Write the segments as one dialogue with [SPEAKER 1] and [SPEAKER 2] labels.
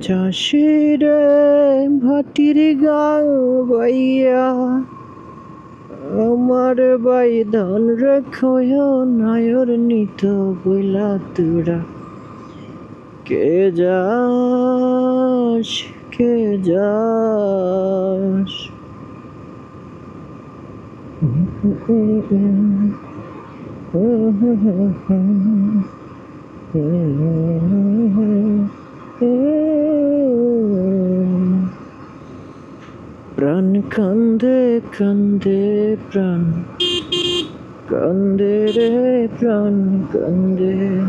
[SPEAKER 1] চাষিরে ভাটির গাং বাইয়া আমার বাই ধান রেখয় নায়র নিত বইলা তুরা কে যাস কে যাস প্রাণ, কান্দে কান্দে প্রাণ। কান্দে রে প্রাণ, কান্দে।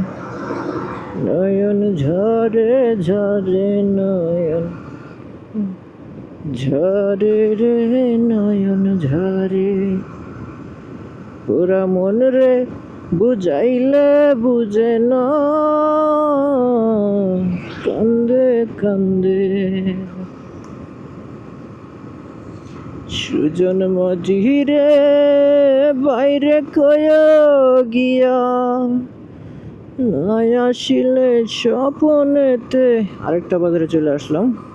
[SPEAKER 1] নয়ন ঝরে ঝরে নয়ন। ঝরে রে নয়ন ঝরে পুরা মন রে বুঝাইলে বুঝে না। কান্দে কান্দে। সুজন মজিরে বাইরে কয় গিয়া। নাই আসিলে স্বপনেতে। আরেকটা বাজারে চলে আসলাম।